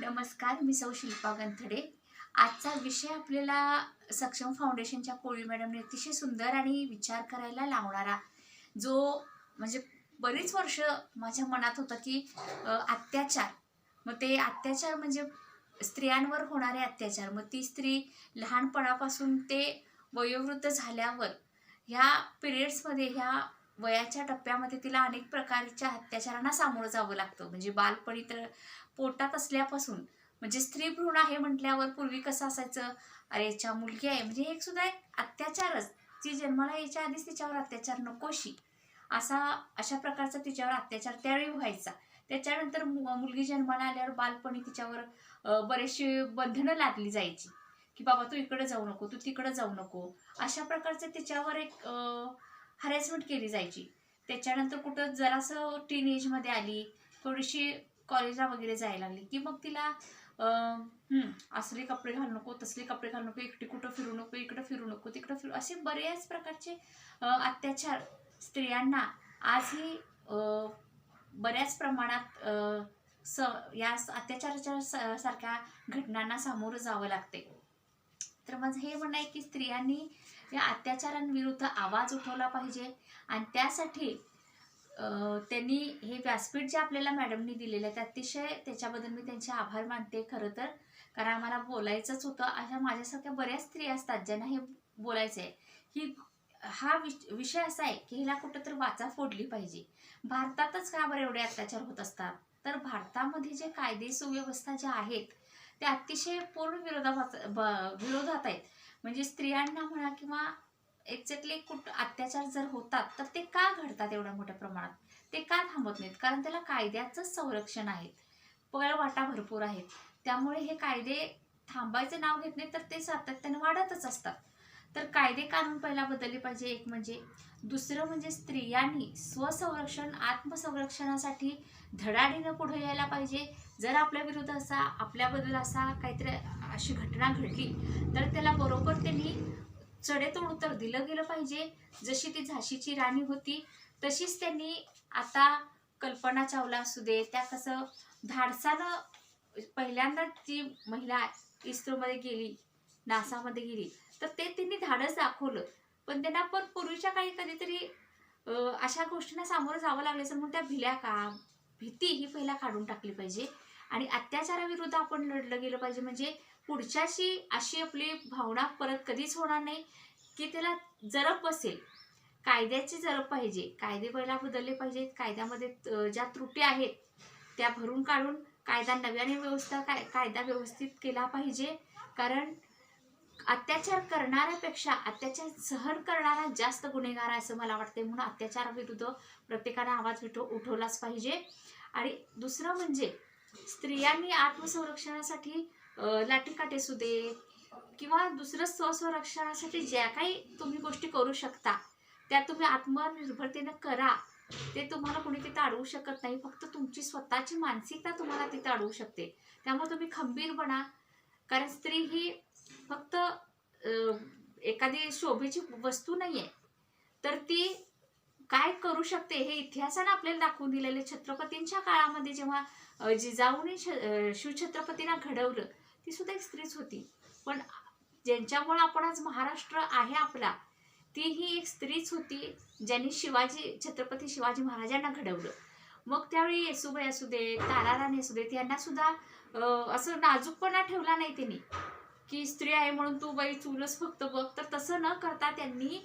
नमस्कार मी सौ शिल्पा गंथडे आजचा विषय आपल्याला सक्षम फाउंडेशनच्या कोळी मॅडमने अतिशय सुंदर आणि विचार करायला लावणारा. जो म्हणजे बरीच वर्ष माझ्या मनात होतं की अत्याचार. मग ते अत्याचार म्हणजे स्त्रियांवर होणारे अत्याचार. मग ती स्त्री लहानपणापासून ते वयोवृद्ध झाल्यावर ह्या पिरियड्समध्ये ह्या वयाच्या टप्प्यामध्ये तिला अनेक प्रकारच्या अत्याचारांना सामोरं जावं लागतं. म्हणजे बालपणी तर पोटात असल्यापासून म्हणजे स्त्री भ्रूण आहे म्हटल्यावर पूर्वी कसं असायचं? अरे याच्या मुलगी आहे. म्हणजे एक सुद्धा एक अत्याचारच. ती जन्माला यायच्या आधीच तिच्यावर अत्याचार नकोशी. असा अशा प्रकारचा तिच्यावर अत्याचार त्यावेळी व्हायचा. त्याच्यानंतर मुलगी जन्माला आल्यावर बालपणी तिच्यावर बरेचशी बंधनं लादली जायची. की बाबा तू इकडे जाऊ नको तू तिकडे जाऊ नको. अशा प्रकारचं तिच्यावर एक हॅरेसमेंट केली जायची. त्याच्यानंतर कुठं जरासं टीन एजमध्ये आली थोडीशी कॉलेजला वगैरे जायला लागली की मग तिला असले कपडे घालू नको तसले कपडे घालू नको एकटी कुठं फिरू नको इकडं फिरू नको तिकडं फिरू असे बऱ्याच प्रकारचे अत्याचार स्त्रियांना आजही बऱ्याच प्रमाणात स या अत्याचाराच्या स- सारख्या घटनांना सामोरं जावं लागते. तर माझं हे म्हणणं आहे की स्त्रियांनी या अत्याचारांविरुद्ध आवाज उठवला पाहिजे. आणि त्यासाठी त्यांनी हे व्यासपीठ जे आपल्याला मॅडमनी दिलेलं आहे ते अतिशय त्याच्याबद्दल मी त्यांचे आभार मानते खरं तर. कारण आम्हाला बोलायचंच होतं. अशा माझ्यासारख्या बऱ्याच स्त्रिया असतात ज्यांना हे बोलायचं आहे ही हा विषय असा आहे की हिला कुठं तर वाचा फोडली पाहिजे. भारतातच का बरं एवढे अत्याचार होत असतात? तर भारतामध्ये जे कायदे सुव्यवस्था ज्या आहेत ते अतिशय पूर्ण विरोधात ब- विरोधात आहेत. म्हणजे स्त्रियांना म्हणा किंवा एक्झॅक्टली कुठ अत्याचार जर होतात तर ते का घडतात एवढ्या मोठ्या प्रमाणात? ते का थांबत नाहीत? कारण त्याला कायद्याचंच संरक्षण आहे. पळवाटा भरपूर आहेत. त्यामुळे हे कायदे थांबायचं नाव घेत नाही तर ते सातत्याने वाढतच असतात. तर कायदे कानून पहिला बदलले पाहिजे. एक म्हणजे दुसरं म्हणजे स्त्रियांनी स्वसंरक्षण आत्मसंरक्षणासाठी धडाडीनं पुढे यायला पाहिजे. जर आपल्या विरुद्ध असा आपल्याबद्दल असा काहीतरी अशी घटना घडली तर त्याला बरोबर त्यांनी चढेतोड उत्तर दिलं गेलं पाहिजे. जशी ती झाशीची राणी होती तशीच त्यांनी आता कल्पना चावला असू दे. त्या कसं धाडसानं पहिल्यांदा ती महिला इस्रोमध्ये गेली नासामध्ये गेली तर ते त्यांनी धाडस दाखवलं. पण त्यांना पण पूर्वीच्या काळी कधीतरी अशा गोष्टींना सामोरं जावं लागलं असेल म्हणून त्या भिल्या का? भीती ही पहिला काढून टाकली पाहिजे. आणि अत्याचाराविरुद्ध आपण लढलं गेलं पाहिजे. म्हणजे पुढच्याशी अशी आपली भावना परत कधीच होणार नाही की त्याला जरब बसेल कायद्याची जरब पाहिजे. कायदे पहिला बदलले पाहिजेत. कायद्यामध्ये ज्या त्रुटी आहेत त्या भरून काढून कायदा नव्याने व्यवस्था काय कायदा व्यवस्थित केला पाहिजे. कारण अत्याचार करणाऱ्यापेक्षा अत्याचार सहन करणारा जास्त गुन्हेगार आहे असं मला वाटते म्हणून अत्याचाराविरुद्ध प्रत्येकाने आवाज उठव उठवलाच पाहिजे. आणि दुसरं म्हणजे स्त्रियांनी आत्मसंरक्षणासाठी अं, लाठीकाठी असू दे किंवा दुसरं स्वसंरक्षणासाठी ज्या काही तुम्ही गोष्टी करू शकता त्या तुम्ही आत्मनिर्भरतेनं करा. ते तुम्हाला कोणी तिथं अडवू शकत नाही. फक्त तुमची स्वतःची मानसिकता तुम्हाला तिथं अडवू शकते. त्यामुळे तुम्ही खंबीर बना. कारण स्त्री ही फक्त अं, एखादी शोभेची वस्तू नाही आहे तर ती काय करू शकते हे इतिहासानं आपल्याला दाखवून दिलेले छत्रपतींच्या काळामध्ये जेव्हा जिजाऊने शिवछत्रपतींना घडवलं ती सुद्धा एक स्त्रीच होती. पण ज्यांच्यामुळे आपण आज महाराष्ट्र आहे आपला ती ही एक स्त्रीच होती ज्यांनी शिवाजी छत्रपती शिवाजी महाराजांना घडवलं. मग त्यावेळी येसुबाई असू दे ताराराणी असू देत यांना सुद्धा असं नाजूकपणा ठेवला नाही त्यांनी. की स्त्री आहे म्हणून तू बाई चूलच फक्त बघ. तर तसं न करता त्यांनी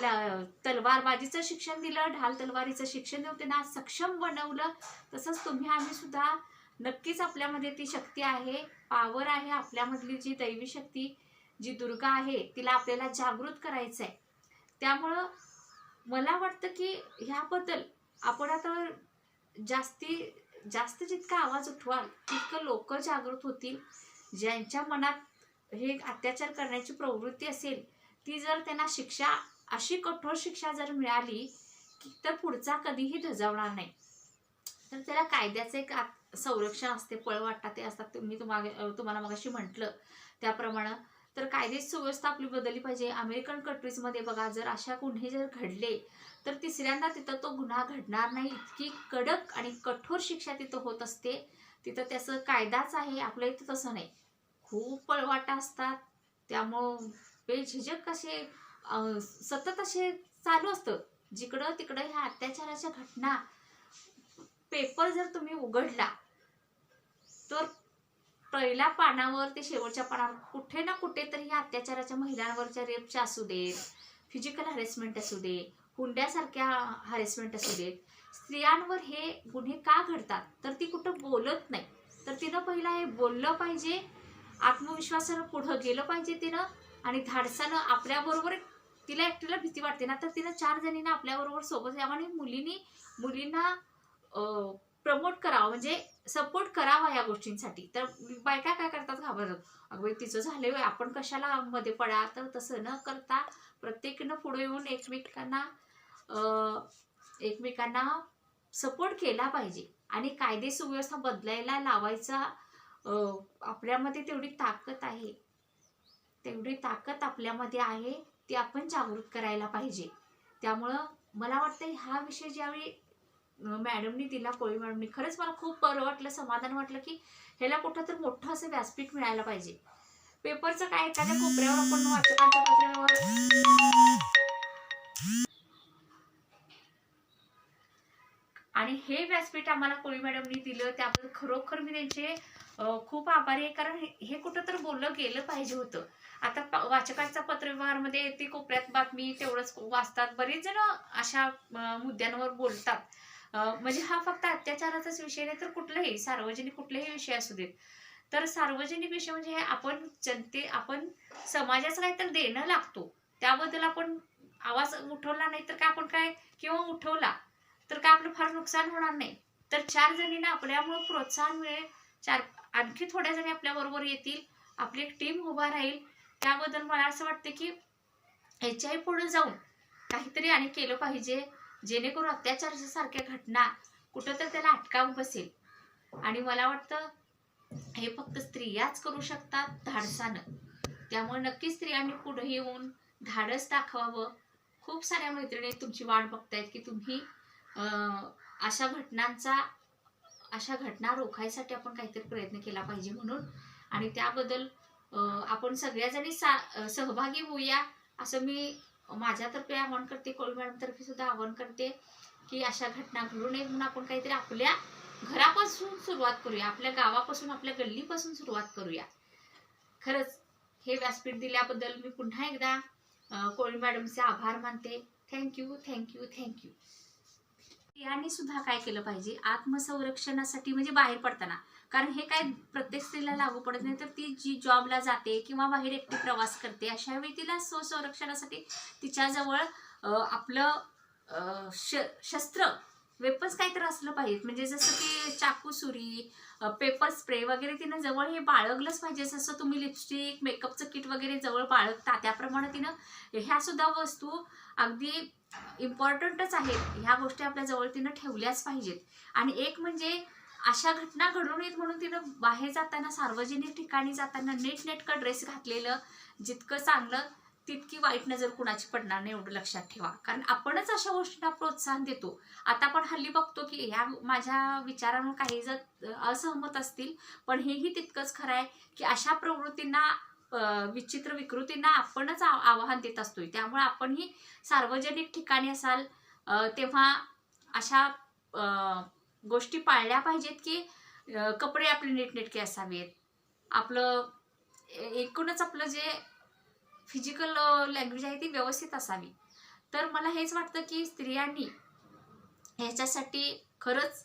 ला- तलवारबाजीचं शिक्षण दिलं ढाल तलवारीचं शिक्षण देऊन त्यांना सक्षम बनवलं. तसंच तुम्ही आम्ही सुद्धा नक्कीच आपल्यामध्ये ती शक्ती आहे पावर आहे आपल्यामधली जी दैवी शक्ती जी दुर्गा आहे तिला आपल्याला जागृत करायचं आहे त्यामुळं मला वाटतं की ह्याबद्दल आपण आता जास्ती जास्त जितका आवाज उठवाल तितकं लोक जागृत होतील. ज्यांच्या मनात हे अत्याचार करण्याची प्रवृत्ती असेल ती जर त्यांना शिक्षा अशी कठोर शिक्षा जर मिळाली की तर पुढचा कधीही धजावणार नाही. तर त्याला कायद्याचं एक आत- संरक्षण असते पळवाटा ते असतात मी तुम्हाला तुम्हाला मगाशी म्हटलं त्याप्रमाणे. तर कायदे सुव्यवस्था आपली बदलली पाहिजे. अमेरिकन कंट्रीजमध्ये बघा जर अशा गुन्हे जर घडले तर तिसऱ्यांदा तिथं तो गुन्हा घडणार नाही. इतकी कडक आणि कठोर शिक्षा तिथं होत असते. तिथं त्याचं कायदाच आहे आपल्या इथं तसं नाही. खूप पळवाटा असतात. त्यामुळं बेझिजक कसे सतत असे चालू असतं. जिकडं तिकडं ह्या अत्याचाराच्या घटना पेपर जर तुम्ही उघडला तर पहिल्या पानावर ते शेवटच्या पानावर कुठे ना कुठे तरी ह्या अत्याचाराच्या महिलांवरच्या रेपच्या असू देत फिजिकल हॅरेसमेंट असू दे हुंड्यासारख्या हॅरेसमेंट असू देत स्त्रियांवर हे गुन्हे का घडतात? तर ती कुठं बोलत नाही. तर तिनं पहिला हे बोललं पाहिजे आत्मविश्वासानं पुढं गेलं पाहिजे तिनं आणि धाडसानं आपल्याबरोबर तिला एकटीला भीती वाटते. ना तर तिनं चार जणींना आपल्याबरोबर सोबत यावं आणि मुलींनी मुलींना प्रमोट करावं. म्हणजे सपोर्ट करावा या गोष्टींसाठी. तर बायका काय करतात घाबरतात? अगं तिचं झालंय आपण कशाला मध्ये पडा? तर तसं न करता प्रत्येकनं पुढे येऊन एकमेकांना एकमेकांना सपोर्ट केला पाहिजे. आणि कायदे सुव्यवस्था बदलायला लावायचा आपल्यामध्ये तेवढी ताकद आहे. तेवढी ताकद आपल्यामध्ये आहे ती आपण जागृत करायला पाहिजे. त्यामुळं मला वाटतं हा विषय ज्यावेळी मॅडमनी दिला कोळी मॅडमनी खरंच मला खूप बरं वाटलं समाधान वाटलं की ह्याला कुठं तर मोठं असं व्यासपीठ मिळायला पाहिजे. पेपरचं काय एखाद्या कोपऱ्यावर आपण वाचकांच्या आणि हे व्यासपीठ आम्हाला कोळी मॅडमनी दिलं. त्याबद्दल खरोखर मी त्यांचे खूप आभारी आहे. कारण हे- कुठं तर बोललं गेलं पाहिजे होतं. आता वाचकांचा पत्रव्यवहारमध्ये ती कोपऱ्यात बातमी तेवढंच वाचतात. बरेच जण अशा मुद्द्यांवर बोलतात. म्हणजे हा फक्त अत्याचाराचाच विषय नाही तर कुठलाही सार्वजनिक कुठलेही विषय असू देत. तर सार्वजनिक विषय म्हणजे हे आपण जनते आपण समाजाचं काय तर देणं लागतो. त्याबद्दल आपण आवाज उठवला नाही तर काय आपण काय? किंवा उठवला. तर काय आपलं फार नुकसान होणार नाही. तर चार जणींना आपल्यामुळे प्रोत्साहन मिळेल. चार आणखी थोड्या जणी आपल्याबरोबर येतील. आपली एक टीम उभा राहील. त्याबद्दल मला असं वाटतं की याच्याही पुढे जाऊन काहीतरी आणि केलं पाहिजे. जेणेकरून अत्याचाराच्या सारख्या घटना कुठं तर त्याला अटकाव बसेल. आणि मला वाटतं हे फक्त स्त्रियाच करू शकतात धाडसानं. त्यामुळे नक्की स्त्रियांनी पुढे येऊन धाडस दाखवावं. खूप साऱ्या मैत्रिणी तुमची वाट बघतायत की तुम्ही अशा घटनांचा अशा घटना रोखायसाठी आपण काहीतरी प्रयत्न केला पाहिजे म्हणून. आणि त्याबद्दल आपण सगळ्याजणी सा सहभागी होऊया असं मी माझ्यातर्फे आवाहन करते कोळी मॅडमतर्फे सुद्धा आवाहन करते की अशा घटना घडू नये म्हणून आपण काहीतरी आपल्या घरापासून सुरुवात करूया आपल्या गावापासून आपल्या गल्लीपासून सुरुवात करूया. खरंच हे व्यासपीठ दिल्याबद्दल मी पुन्हा एकदा कोळी मॅडमचे आभार मानते. Thank you thank you thank you. स्त्रियांनी सुद्धा काय केलं पाहिजे? आत्मसंरक्षणासाठी म्हणजे बाहेर पडताना. कारण हे काय प्रत्येक स्त्रीला लागू पडत नाही तर ती जी जॉबला जाते किंवा बाहेर एकटी प्रवास करते अशा वेळी तिला स्वसंरक्षणासाठी तिच्याजवळ आपलं श शस्त्र वेपन्स काहीतरी असलं पाहिजे. म्हणजे जसं की चाकू सुरी पेपर स्प्रे वगैरे तिनं जवळ हे बाळगलंच पाहिजे. जसं तुम्ही लिपस्टिक मेकअपचं किट वगैरे जवळ बाळगता त्याप्रमाणे तिनं ह्या सुद्धा वस्तू अगदी इम्पॉर्टंटच आहेत. ह्या गोष्टी आपल्या जवळ तिनं ठेवल्याच पाहिजेत. आणि एक म्हणजे अशा घटना घडून येत म्हणून तिनं बाहेर जाताना सार्वजनिक ठिकाणी जाताना नीटनेटकं ड्रेस घातलेलं जितकं चांगलं तितकी वाईट नजर कुणाची पडणार नाही एवढं लक्षात ठेवा. कारण आपणच अशा गोष्टींना प्रोत्साहन देतो. आता आपण हल्ली बघतो की ह्या माझ्या विचारांवर काही जर असहमत असतील पण हेही तितकंच खरं आहे की अशा प्रवृत्तींना विचित्र विकृतींना आपणच आवाहन देत असतोय. त्यामुळे आपणही सार्वजनिक ठिकाणी असाल तेव्हा अशा गोष्टी पाळल्या पाहिजेत की कपडे आपले नीटनेटके असावेत. आपलं एकूणच आपलं जे फिजिकल लँग्वेज आहे ती व्यवस्थित असावी. तर मला हेच वाटतं की स्त्रियांनी ह्याच्यासाठी खरंच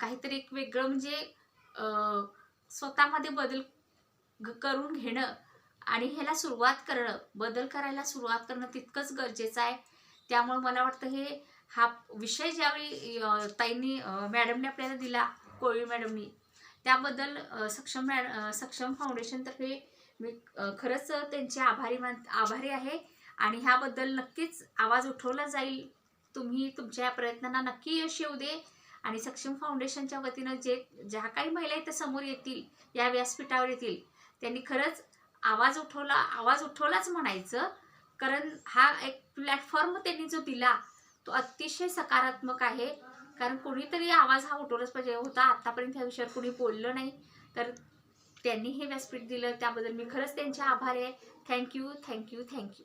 काहीतरी एक वेगळं म्हणजे स्वतःमध्ये बदल करून घेणं आणि ह्याला सुरुवात करणं. बदल करायला सुरुवात करणं तितकंच गरजेचं आहे. त्यामुळे मला वाटतं हे हा विषय ज्यावेळी ताईंनी मॅडमने आपल्याला दिला कोळी मॅडमनी त्याबद्दल सक्षम मॅड सक्षम फाउंडेशनतर्फे मी खरंच त्यांचे आभारी मान आभारी आहे. आणि ह्याबद्दल नक्कीच आवाज उठवला जाईल. तुम्ही तुमच्या या प्रयत्नांना नक्की यश येऊ दे. आणि सक्षम फाउंडेशनच्या वतीनं जे ज्या काही महिला इथं समोर येतील या व्यासपीठावर येतील त्यांनी खरंच आवाज उठवला आवाज उठवलाच म्हणायचं. कारण हा एक प्लॅटफॉर्म त्यांनी जो दिला तो अतिशय सकारात्मक आहे. कारण कोणीतरी आवाज हा उठवलाच पाहिजे होता. आत्तापर्यंत ह्या विषयावर कोणी बोललं नाही. तर त्यांनी हे व्यासपीठ दिलं. त्याबद्दल मी खरंच त्यांचे आभार आहे. Thank you thank you thank you